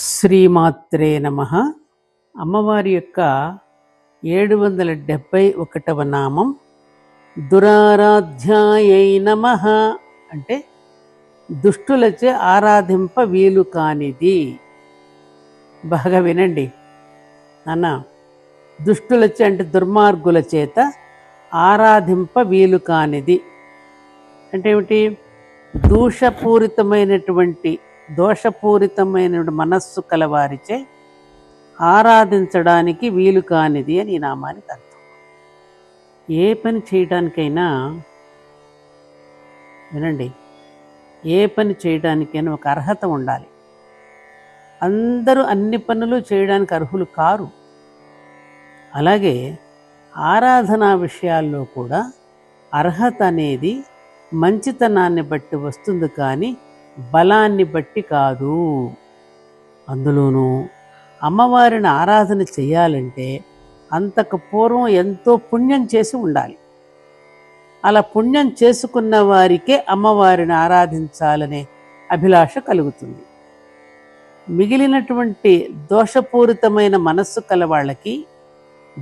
శ్రీమాత్రే నమ. అమ్మవారి యొక్క ఏడు వందల డెబ్భై ఒకటవ నామం. దురారాధ్యాయై నమ. అంటే దుష్టులచే ఆరాధింప వీలు కానిది. బాగా వినండి. అన్న దుష్టులచే అంటే దుర్మార్గుల చేత ఆరాధింప వీలు కానిది. అంటే ఏమిటి? దూషపూరితమైనటువంటి దోషపూరితమైన మనస్సు కలవారిచే ఆరాధించడానికి వీలు కానిది అని ఈ నామానికి అర్థం. ఏ పని చేయడానికైనా వినండి ఏ పని చేయడానికైనా ఒక అర్హత ఉండాలి. అందరూ అన్ని పనులు చేయడానికి అర్హులు కారు. అలాగే ఆరాధనా విషయాల్లో కూడా అర్హత అనేది మంచితనాన్ని బట్టి వస్తుంది కానీ బలాన్ని బట్టి కాదు. అందులోనూ అమ్మవారిని ఆరాధన చేయాలంటే అంతకు పూర్వం ఎంతో పుణ్యం చేసి ఉండాలి. అలా పుణ్యం చేసుకున్న వారికే అమ్మవారిని ఆరాధించాలనే అభిలాష కలుగుతుంది. మిగిలినటువంటి దోషపూరితమైన మనస్సు కల వాళ్ళకి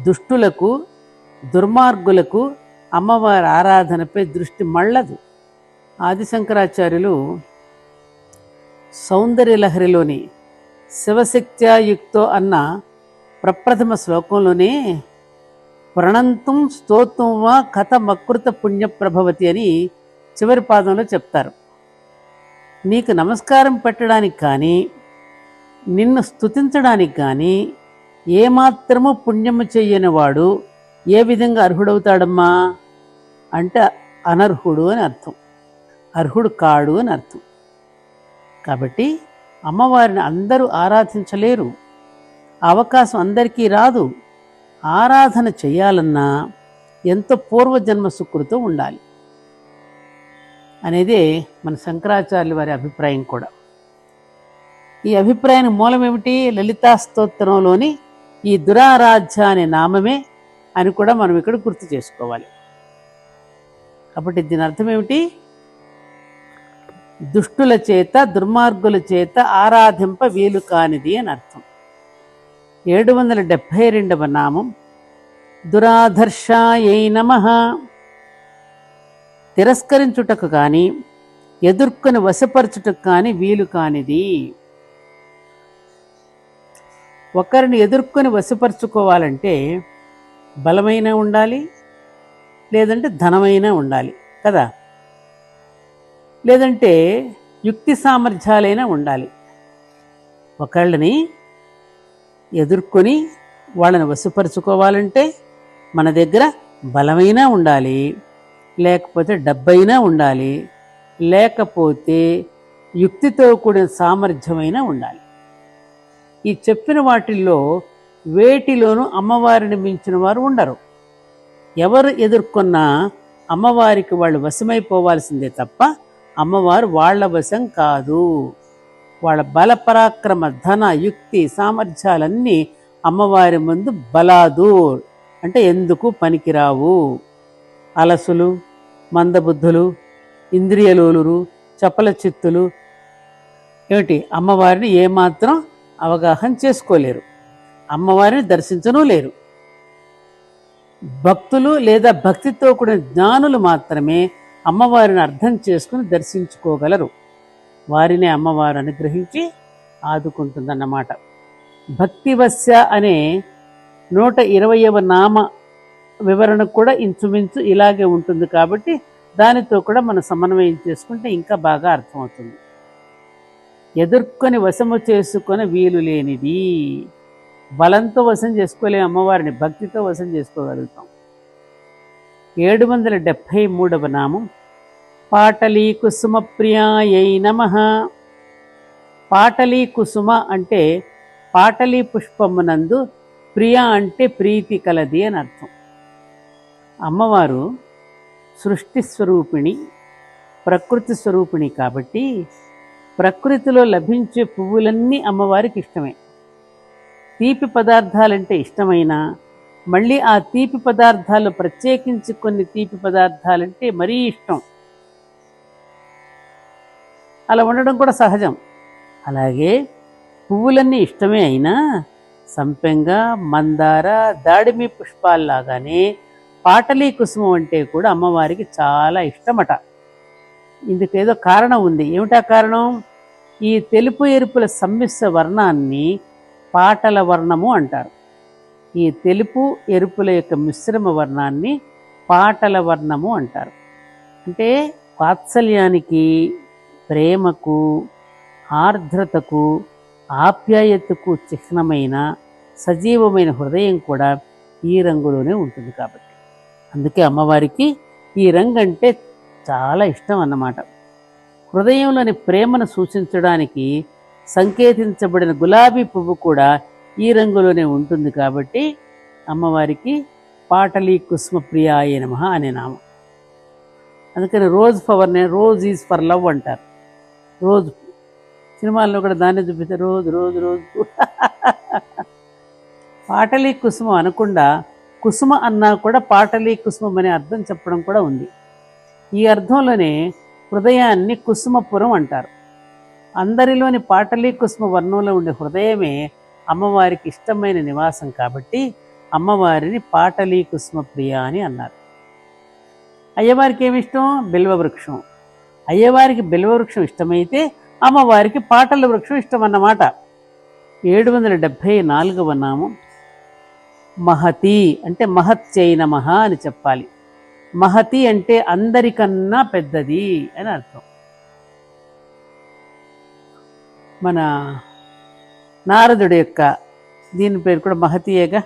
దుష్టులకు దుర్మార్గులకు అమ్మవారి ఆరాధనపై దృష్టి మళ్ళదు. ఆదిశంకరాచార్యులు సౌందర్యలహరిలోని శివశక్త్యాయుక్తో అన్న ప్రప్రథమ శ్లోకంలోనే ప్రణంతం స్తోత్రం వా కథ మకృత పుణ్యప్రభవతి అని చివరి పాదంలో చెప్తారు. నీకు నమస్కారం పెట్టడానికి కానీ నిన్ను స్తుతించడానికి కానీ ఏమాత్రము పుణ్యము చెయ్యని వాడు ఏ విధంగా అర్హుడవుతాడమ్మా? అంటే అనర్హుడు అని అర్థం. అర్హుడు కాడు అని అర్థం. కాబట్టి అమ్మవారిని అందరూ ఆరాధించలేరు. అవకాశం అందరికీ రాదు. ఆరాధన చేయాలన్నా ఎంతో పూర్వజన్మ సుకృతో ఉండాలి. అనేదే మన శంకరాచార్యుల వారి అభిప్రాయం కూడా. ఈ అభిప్రాయానికి మూలమేమిటి? ఏమిటి లలితా స్తోత్రంలోని ఈ దురారాధ్య అనే నామమే అని కూడా మనం ఇక్కడ గుర్తు చేసుకోవాలి. కాబట్టి దీని అర్థం ఏమిటి దుష్టుల చేత దుర్మార్గుల చేత ఆరాధింప వీలు కానిది అని అర్థం. ఏడు వందల డెబ్భై రెండవ నామం. దురాధర్షాయై నమ. తిరస్కరించుటకు కానీ ఎదుర్కొని వశపరచుటకు కానీ వీలు కానిది. ఒకరిని ఎదుర్కొని వశపరుచుకోవాలంటే బలమైన ఉండాలి లేదంటే ధనమైన ఉండాలి కదా? లేదంటే యుక్తి సామర్థ్యాలైనా ఉండాలి. ఒకళ్ళని ఎదుర్కొని వాళ్ళని వశపరుచుకోవాలంటే మన దగ్గర బలమైనా ఉండాలి లేకపోతే డబ్బైనా ఉండాలి లేకపోతే యుక్తితో కూడిన సామర్థ్యమైనా ఉండాలి. ఈ చెప్పిన వాటిల్లో వేటిలోనూ అమ్మవారిని మించిన వారు ఉండరు. ఎవరు ఎదుర్కొన్నా అమ్మవారికి వాళ్ళు వశమైపోవాల్సిందే తప్ప అమ్మవారు వాళ్ళ వశం కాదు. వాళ్ళ బల పరాక్రమ ధన యుక్తి సామర్థ్యాలన్నీ అమ్మవారి ముందు బలాదు అంటే ఎందుకు పనికిరావు? అలసులు మందబుద్ధులు ఇంద్రియలోలురు చపల చిత్తులు ఏమిటి? అమ్మవారిని ఏమాత్రం అవగాహన చేసుకోలేరు. అమ్మవారిని దర్శించను లేరు. భక్తులు లేదా భక్తితో కూడిన జ్ఞానులు మాత్రమే అమ్మవారిని అర్థం చేసుకుని దర్శించుకోగలరు. వారిని అమ్మవారు అనుగ్రహించి ఆదుకుంటుందన్నమాట. భక్తివశ అనే నూట ఇరవయవ నామ వివరణ కూడా ఇంచుమించు ఇలాగే ఉంటుంది కాబట్టి దానితో కూడా మనం సమన్వయం చేసుకుంటే ఇంకా బాగా అర్థమవుతుంది. ఎదుర్కొని వశము చేసుకొని వీలు లేనిది. బలంతో వశం చేసుకోలేము అమ్మవారిని భక్తితో వశం చేసుకోగలుగుతాం. ఏడు వందల డెబ్భై మూడవ నామం. పాటలీ కుసుమ ప్రియాయై నమ. పాటలీ కుసుమ అంటే పాటలీ పుష్పమునందు ప్రియ అంటే ప్రీతి కలది అని అర్థం. అమ్మవారు సృష్టి స్వరూపిణి ప్రకృతి స్వరూపిణి కాబట్టి ప్రకృతిలో లభించే పువ్వులన్నీ అమ్మవారికి ఇష్టమే. తీపి పదార్థాలంటే ఇష్టమైన మళ్ళీ ఆ తీపి పదార్థాలు ప్రత్యేకించి కొన్ని తీపి పదార్థాలంటే మరీ ఇష్టం. అలా ఉండడం కూడా సహజం. అలాగే పువ్వులన్నీ ఇష్టమే అయినా సంపెంగ మందార దాడిమి పుష్పాల్లాగానే పాటలీ కుసుమం అంటే కూడా అమ్మవారికి చాలా ఇష్టమట. ఇందుకేదో కారణం ఉంది. ఏమిటా కారణం? ఈ తెలుపు ఎరుపుల సమ్మిశ్ర వర్ణాన్ని పాటల వర్ణము అంటారు. ఈ తెలుపు ఎరుపుల యొక్క మిశ్రమ వర్ణాన్ని పాటల వర్ణము అంటారు. అంటే వాత్సల్యానికి ప్రేమకు ఆర్ద్రతకు ఆప్యాయతకు చిహ్నమైన సజీవమైన హృదయం కూడా ఈ రంగులోనే ఉంటుంది కాబట్టి. అందుకే అమ్మవారికి ఈ రంగు అంటే చాలా ఇష్టం అన్నమాట. హృదయంలోని ప్రేమను సూచించడానికి సంకేతించబడిన గులాబీ పువ్వు కూడా ఈ రంగులోనే ఉంటుంది కాబట్టి అమ్మవారికి పాటలీ కుసుమ అయ్యే నమ అనే నామం. అందుకని రోజ్ ఫవర్నే రోజ్ ఈజ్ ఫర్ లవ్ అంటారు. రోజ్ సినిమాల్లో కూడా దాన్ని చూపిస్తారు రోజు రోజు రోజు. పాటలీ కుసుమం అనకుండా కుసుమ అన్నా కూడా పాటలీ కుసుమం అనే అర్థం చెప్పడం కూడా ఉంది. ఈ అర్థంలోనే హృదయాన్ని కుసుమపురం అంటారు. అందరిలోని పాటలీ కుసుమ వర్ణంలో ఉండే హృదయమే అమ్మవారికి ఇష్టమైన నివాసం కాబట్టి అమ్మవారిని పాటలీ కుసుమప్రియ అని అన్నారు. అయ్యవారికి ఏమి ఇష్టం? బిల్వ వృక్షం. అయ్యవారికి బిల్వవృక్షం ఇష్టమైతే అమ్మవారికి పాటల వృక్షం ఇష్టం అన్నమాట ఏడు వందల డెబ్భై నాలుగవ నామం. మహతి అంటే మహత్యై నమః అని చెప్పాలి. మహతి అంటే అందరికన్నా పెద్దది అని అర్థం. మన నారదుడి యొక్క దీని పేరు కూడా మహతీయగా.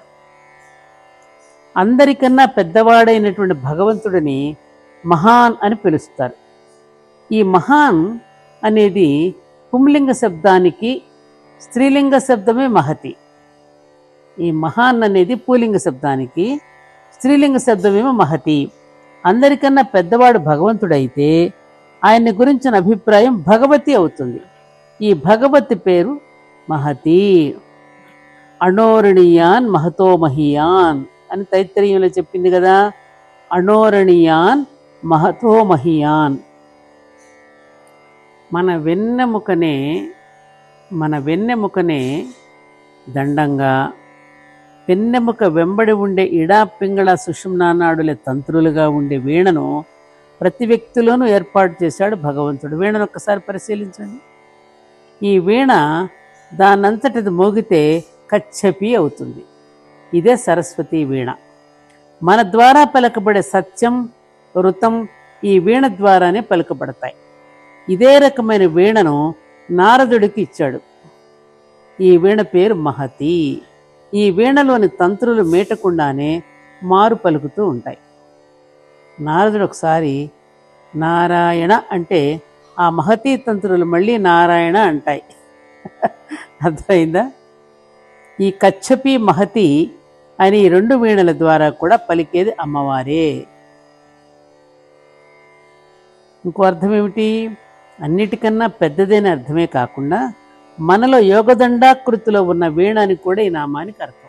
అందరికన్నా పెద్దవాడైనటువంటి భగవంతుడిని మహాన్ అని పిలుస్తారు. ఈ మహాన్ అనేది పుంలింగ శబ్దానికి స్త్రీలింగ శబ్దమే మహతి. ఈ మహాన్ అనేది పూలింగ శబ్దానికి స్త్రీలింగ శబ్దమేమో మహతి. అందరికన్నా పెద్దవాడు భగవంతుడైతే ఆయన గురించిన అభిప్రాయం భగవతి అవుతుంది. ఈ భగవతి పేరు మహతి. అణోరణీయాన్ మహతో మహియాన్ అని తైత్తరీయంలో చెప్పింది కదా. అణోరణీయాన్ మహతో మహియాన్. మన వెన్నెముకనే మన వెన్నెముకనే దండంగా వెన్నెముక వెంబడి ఉండే ఇడా పింగళ సుషుమ్నానాడులే తంత్రులుగా ఉండే వీణను ప్రతి వ్యక్తిలోనూ ఏర్పాటు చేశాడు భగవంతుడు. వీణను ఒక్కసారి పరిశీలించండి. ఈ వీణ దానంతటిది మోగితే కచ్చపి అవుతుంది. ఇదే సరస్వతి వీణ. మన ద్వారా పలకబడే సత్యం వృతం ఈ వీణ ద్వారానే పలుకబడతాయి. ఇదే రకమైన వీణను నారదుడికి ఇచ్చాడు. ఈ వీణ పేరు మహతి. ఈ వీణలోని తంత్రులు మేటకుండానే మారు పలుకుతూ ఉంటాయి. నారదుడు ఒకసారి నారాయణ అంటే ఆ మహతీ తంత్రులు మళ్ళీ నారాయణ అంటాయి. అర్థమైందా? ఈ కచ్చపి మహతి అని ఈ రెండు వీణల ద్వారా కూడా పలికేది అమ్మవారే. ఇంకో అర్థం ఏమిటి అన్నిటికన్నా పెద్దదైన అర్థమే కాకుండా మనలో యోగదండాకృతిలో ఉన్న వీణ అని కూడా ఈ నామానికి అర్థం.